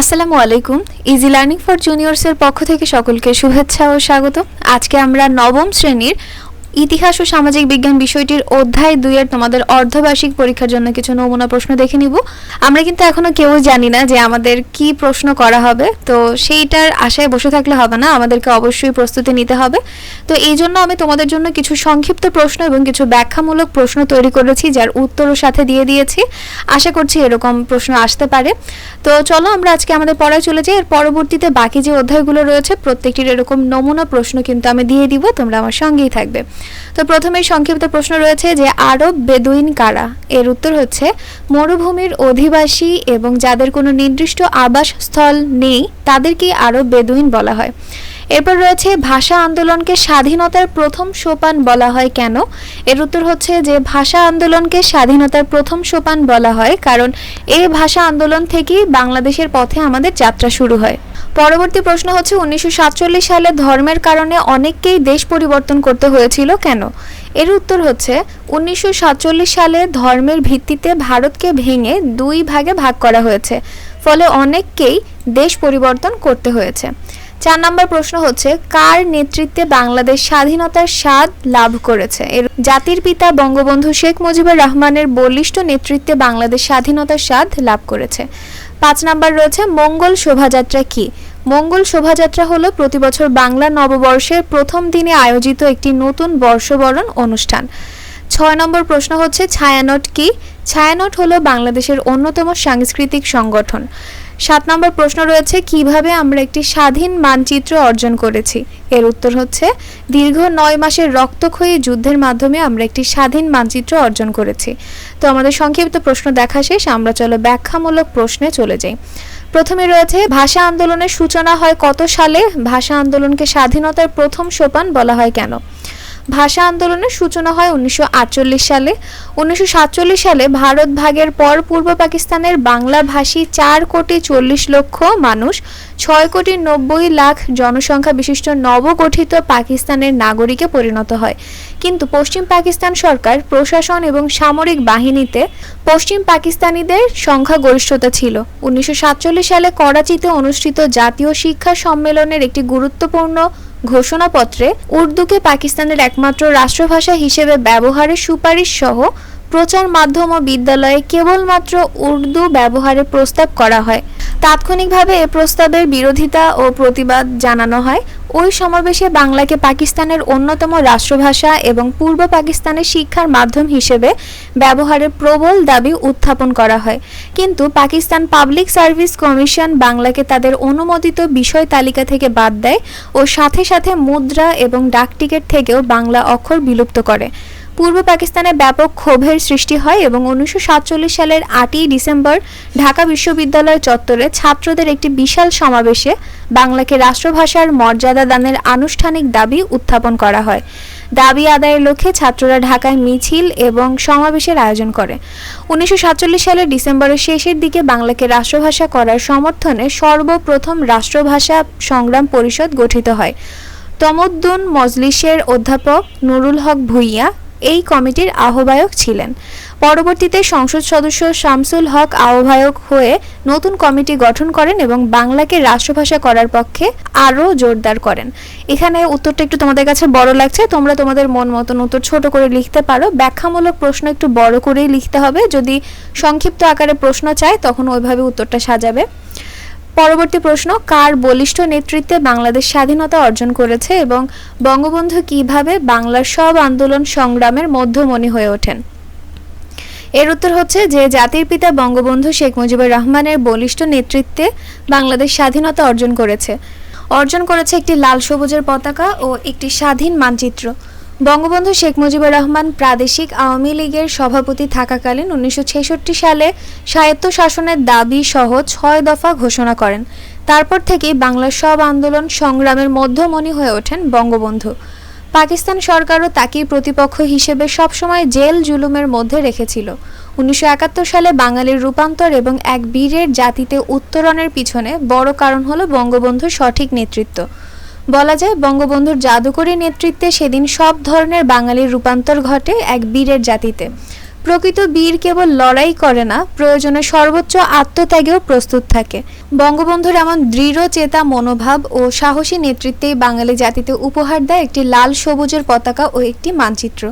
আসসালামু আলাইকুম। Easy learning for জুনিয়র্সের পক্ষ থেকে সকলকে শুভেচ্ছা ও স্বাগত আজকে আমরা নবম শ্রেণির ইতিহাস ও সামাজিক বিজ্ঞান বিষয়টির অধ্যায় দুইয়ের তোমাদের অর্ধবার্ষিক পরীক্ষার জন্য কিছু নমুনা প্রশ্ন দেখে নিব। আমরা কিন্তু এখনও কেউ জানি না যে আমাদের কি প্রশ্ন করা হবে, তো সেইটার আশায় বসে থাকলে হবে না, আমাদেরকে অবশ্যই প্রস্তুতি নিতে হবে। তো এই জন্য আমি তোমাদের জন্য কিছু সংক্ষিপ্ত প্রশ্ন এবং কিছু ব্যাখ্যামূলক প্রশ্ন তৈরি করেছি, যার উত্তরও সাথে দিয়ে দিয়েছি। আশা করছি এরকম প্রশ্ন আসতে পারে। তো চলো আমরা আজকে আমাদের পড়ায় চলে যাই। এর পরবর্তীতে বাকি যে অধ্যায়গুলো রয়েছে, প্রত্যেকটির এরকম নমুনা প্রশ্ন কিন্তু আমি দিয়ে দিব, তোমরা আমার সঙ্গেই থাকবে। তো প্রথমেই সংক্ষিপ্ত প্রশ্ন রয়েছে যে আরব বেদুইন কারা? এর উত্তর হচ্ছে, মরুভূমির অধিবাসী এবং যাদের কোনো নির্দিষ্ট আবাসস্থল নেই, তাদেরকেই আরব বেদুইন বলা হয়। এরপর রয়েছে, ভাষা আন্দোলনকে স্বাধীনতার প্রথম সোপান বলা হয় কেন? এর উত্তর হচ্ছে যে, ভাষা আন্দোলনকে স্বাধীনতার প্রথম সোপান বলা হয় কারণ এই ভাষা আন্দোলন থেকেই বাংলাদেশের পথে আমাদের যাত্রা শুরু হয়। পরবর্তী প্রশ্ন হচ্ছে, উনিশশো সাতচল্লিশ সালে ধর্মের কারণে অনেককেই দেশ পরিবর্তন করতে হয়েছিল কেন? এর উত্তর হচ্ছে, উনিশশো সাতচল্লিশ সালে ধর্মের ভিত্তিতে ভারতকে ভেঙে দুই ভাগে ভাগ করা হয়েছে, ফলে অনেককেই দেশ পরিবর্তন করতে হয়েছে। চার নম্বর প্রশ্ন হচ্ছে, কার নেতৃত্বে বাংলাদেশ স্বাধীনতার স্বাদ লাভ করেছে? এর জাতির পিতা বঙ্গবন্ধু শেখ মুজিবুর রহমানের বলিষ্ঠ নেতৃত্বে বাংলাদেশ স্বাধীনতার স্বাদ লাভ করেছে। পাঁচ নাম্বার রয়েছে, মঙ্গল শোভাযাত্রা কি? মঙ্গল শোভাযাত্রা হলো প্রতি বছর বাংলা নববর্ষের প্রথম দিনে আয়োজিত একটি নতুন বর্ষবরণ অনুষ্ঠান। ছয় নম্বর প্রশ্ন হচ্ছে, ছায়ানট কি? ছায়ানট হলো বাংলাদেশের অন্যতম সাংস্কৃতিক সংগঠন। সাত নম্বর প্রশ্ন রয়েছে, কীভাবে আমরা একটি স্বাধীন মানচিত্র অর্জন করেছি? এর উত্তর হচ্ছে, দীর্ঘ নয় মাসের রক্তক্ষয়ী যুদ্ধের মাধ্যমে আমরা একটি স্বাধীন মানচিত্র অর্জন করেছি। তো আমাদের সংক্ষিপ্ত প্রশ্ন দেখা শেষ, আমরা চলো ব্যাখ্যামূলক প্রশ্নে চলে যাই। প্রথমে রয়েছে, ভাষা আন্দোলনের সূচনা হয় কত সালে? ভাষা আন্দোলনকে স্বাধীনতার প্রথম সোপান বলা হয় কেন? ভাষা আন্দোলনের সূচনা হয় উনিশশো আটচল্লিশ সালে। উনিশশো সাতচল্লিশ সালে ভারত ভাগের পর পূর্ব পাকিস্তানের বাংলা ভাষী চার কোটি চল্লিশ লক্ষ মানুষ ছয় কোটি নব্বই লাখ জনসংখ্যা বিশিষ্ট নবগঠিত পাকিস্তানের নাগরিকে পরিণত হয়। কিন্তু পশ্চিম পাকিস্তান সরকার, প্রশাসন এবং সামরিক বাহিনীতে পশ্চিম পাকিস্তানিদের সংখ্যাগরিষ্ঠতা ছিল। উনিশশো সাতচল্লিশ সালে করাচিতে অনুষ্ঠিত জাতীয় শিক্ষা সম্মেলনের একটি গুরুত্বপূর্ণ ঘোষণাপত্রে উর্দুকে পাকিস্তানের একমাত্র রাষ্ট্রভাষা হিসেবে ব্যবহারের সুপারিশ সহ প্রচার মাধ্যম ও বিদ্যালয়ে কেবলমাত্র উর্দু ব্যবহারের প্রস্তাব করা হয়। তাৎক্ষণিকভাবে এ প্রস্তাবের বিরোধিতা ও প্রতিবাদ জানানো হয়। ওই সমাবেশে বাংলাকে পাকিস্তানের অন্যতম রাষ্ট্রভাষা এবং পূর্ব পাকিস্তানের শিক্ষার মাধ্যম হিসেবে ব্যবহারের প্রবল দাবি উত্থাপন করা হয়। কিন্তু পাকিস্তান পাবলিক সার্ভিস কমিশন বাংলাকে তাদের অনুমোদিত বিষয় তালিকা থেকে বাদ দেয় ও সাথে সাথে মুদ্রা এবং ডাকটিকেট থেকেও বাংলা অক্ষর বিলুপ্ত করে। পূর্ব পাকিস্তানে ব্যাপক ক্ষোভের সৃষ্টি হয় এবং উনিশশো সাতচল্লিশ সালের আটই ডিসেম্বর ঢাকা বিশ্ববিদ্যালয় চত্বরে ছাত্রদের একটি বিশাল সমাবেশে বাংলাকে রাষ্ট্রভাষার মর্যাদা দানের আনুষ্ঠানিক দাবি উত্থাপন করা হয়। দাবি আদায়ের লক্ষ্যে ছাত্ররা ঢাকায় মিছিল এবং সমাবেশের আয়োজন করে। উনিশশো সাতচল্লিশ সালের ডিসেম্বরের শেষের দিকে বাংলাকে রাষ্ট্রভাষা করার সমর্থনে সর্বপ্রথম রাষ্ট্রভাষা সংগ্রাম পরিষদ গঠিত হয়। তমদ্দুন মজলিসের অধ্যাপক নুরুল হক ভুইয়া এই কমিটির আহ্বায়ক ছিলেন। পরবর্তীতে সংসদ সদস্য শামসুল হক আহ্বায়ক হয়ে নতুন কমিটি গঠন করেন এবং বাংলাকে রাষ্ট্রভাষা করার পক্ষে আরও জোরদার করেন। এখানে উত্তরটা একটু তোমাদের কাছে বড় লাগছে, তোমরা তোমাদের মন মতন উত্তর ছোট করে লিখতে পারো। ব্যাখ্যামূলক প্রশ্ন একটু বড় করেই লিখতে হবে। যদি সংক্ষিপ্ত আকারে প্রশ্ন চায়, তখন ওইভাবে উত্তরটা সাজাবে। পরবর্তী প্রশ্ন, কার বলিষ্ঠ নেতৃত্বে বাংলাদেশ স্বাধীনতা অর্জন করেছে এবং বঙ্গবন্ধু কীভাবে বাংলার সব আন্দোলন সংগ্রামের মধ্যমণি হয়ে ওঠেন? এর উত্তর হচ্ছে যে, জাতির পিতা বঙ্গবন্ধু শেখ মুজিবুর রহমানের বলিষ্ঠ নেতৃত্বে বাংলাদেশ স্বাধীনতা অর্জন করেছে। অর্জন করেছে একটি লাল সবুজের পতাকা ও একটি স্বাধীন মানচিত্র। বঙ্গবন্ধু শেখ মুজিবুর রহমান প্রাদেশিক আওয়ামী লীগের সভাপতি থাকাকালীন উনিশশো ছেষট্টি সালে স্বায়ত্তশাসনের দাবি সহ ছয় দফা ঘোষণা করেন। তারপর থেকেই বাংলার সব আন্দোলন সংগ্রামের মধ্যমণি হয়ে ওঠেন বঙ্গবন্ধু। পাকিস্তান সরকারও তাকেই প্রতিপক্ষ হিসেবে সবসময় জেল জুলুমের মধ্যে রেখেছিল। উনিশশো একাত্তর সালে বাঙালির রূপান্তর এবং এক বীরের জাতিতে উত্তরণের পিছনে বড় কারণ হলো বঙ্গবন্ধুর সঠিক নেতৃত্ব। বলা যায়, বঙ্গবন্ধুর জাদুকরী নেতৃত্বে সেদিন সব ধরনের বাঙালির রূপান্তর ঘটে এক বীরের জাতিতে। প্রকৃত বীর কেবল লড়াই করে না, প্রয়োজনে সর্বোচ্চ আত্মত্যাগেও প্রস্তুত থাকে। বঙ্গবন্ধুর এমন দৃঢ় চেতা মনোভাব ও সাহসী নেতৃত্বেই বাঙালি জাতিতে উপহার দেয় একটি লাল সবুজের পতাকা ও একটি মানচিত্র।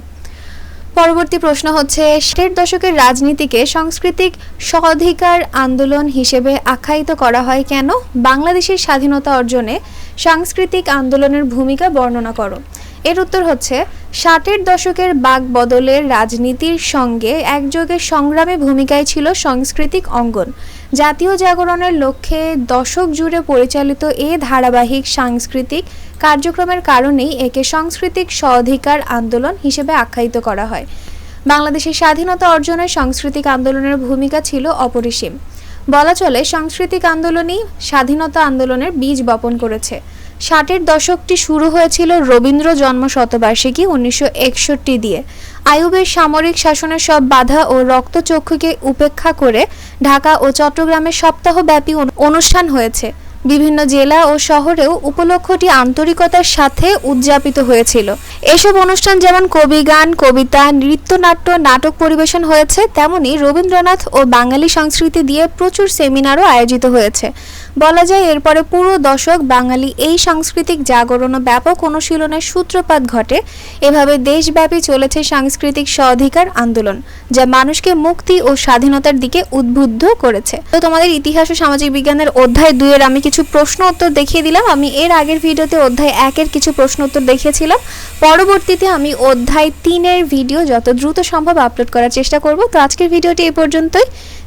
পরবর্তী প্রশ্ন হচ্ছে ষাটের দশকের রাজনীতিকে সাংস্কৃতিক স্বাধিকার আন্দোলন হিসেবে আখ্যায়িত করা হয় কেন? বাংলাদেশের স্বাধীনতা অর্জনে সাংস্কৃতিক আন্দোলনের ভূমিকা বর্ণনা করো। এর উত্তর হচ্ছে, ষাটের দশকের বাক বদলের রাজনীতির সঙ্গে একযোগে সংগ্রামে ভূমিকায় ছিল সাংস্কৃতিক অঙ্গন। জাতীয় জাগরণের লক্ষ্যে দশক জুড়ে পরিচালিত এ ধারাবাহিক সাংস্কৃতিক কার্যক্রমের কারণেই একে সাংস্কৃতিক স্বাধিকার আন্দোলন হিসেবে আখ্যায়িত করা হয়। বাংলাদেশের স্বাধীনতা অর্জনে সাংস্কৃতিক আন্দোলনের ভূমিকা ছিল অপরিসীম। বলা চলে, সাংস্কৃতিক আন্দোলনই স্বাধীনতা আন্দোলনের বীজ বপন করেছে। ষাটের দশকটি শুরু হয়েছিল রবীন্দ্র জন্ম শতবার্ষিকী উনিশশো একষট্টি দিয়ে। আইয়ুবের সামরিক শাসনের সব বাধা ও রক্তচক্ষুকে উপেক্ষা করে ঢাকা ও চট্টগ্রামে সপ্তাহব্যাপী অনুষ্ঠান হয়েছে। বিভিন্ন জেলা ও শহরেও উপলক্ষটি আন্তরিকতার সাথে উদযাপিত হয়েছিল। এসব অনুষ্ঠান যেমন কবি গান, কবিতা, নৃত্যনাট্য, নাটক পরিবেশন হয়েছে, তেমনি রবীন্দ্রনাথ ও বাঙালি সংস্কৃতি দিয়ে প্রচুর সেমিনারও আয়োজিত হয়েছে। বলা যায় এরপরে পুরো দশক বাঙালি এই সাংস্কৃতিক জাগরণ ও ব্যাপক অনুশীলনের সূত্রপাত ঘটে। এভাবে দেশব্যাপী চলেছে সাংস্কৃতিক স্বাধিকার আন্দোলন, যা মানুষকে মুক্তি ও স্বাধীনতার দিকে উদ্বুদ্ধ করেছে। তো তোমাদের ইতিহাস ও সামাজিক বিজ্ঞানের অধ্যায় দুইয়ের আমি কিছু প্রশ্ন উত্তর দেখিয়ে দিলাম। আমি এর আগের ভিডিওতে অধ্যায় একের কিছু প্রশ্ন উত্তর দেখিয়েছিলাম। পরবর্তীতে আমি অধ্যায় তিনের ভিডিও যত দ্রুত সম্ভব আপলোড করার চেষ্টা করব। তো আজকের ভিডিওটি এই পর্যন্তই।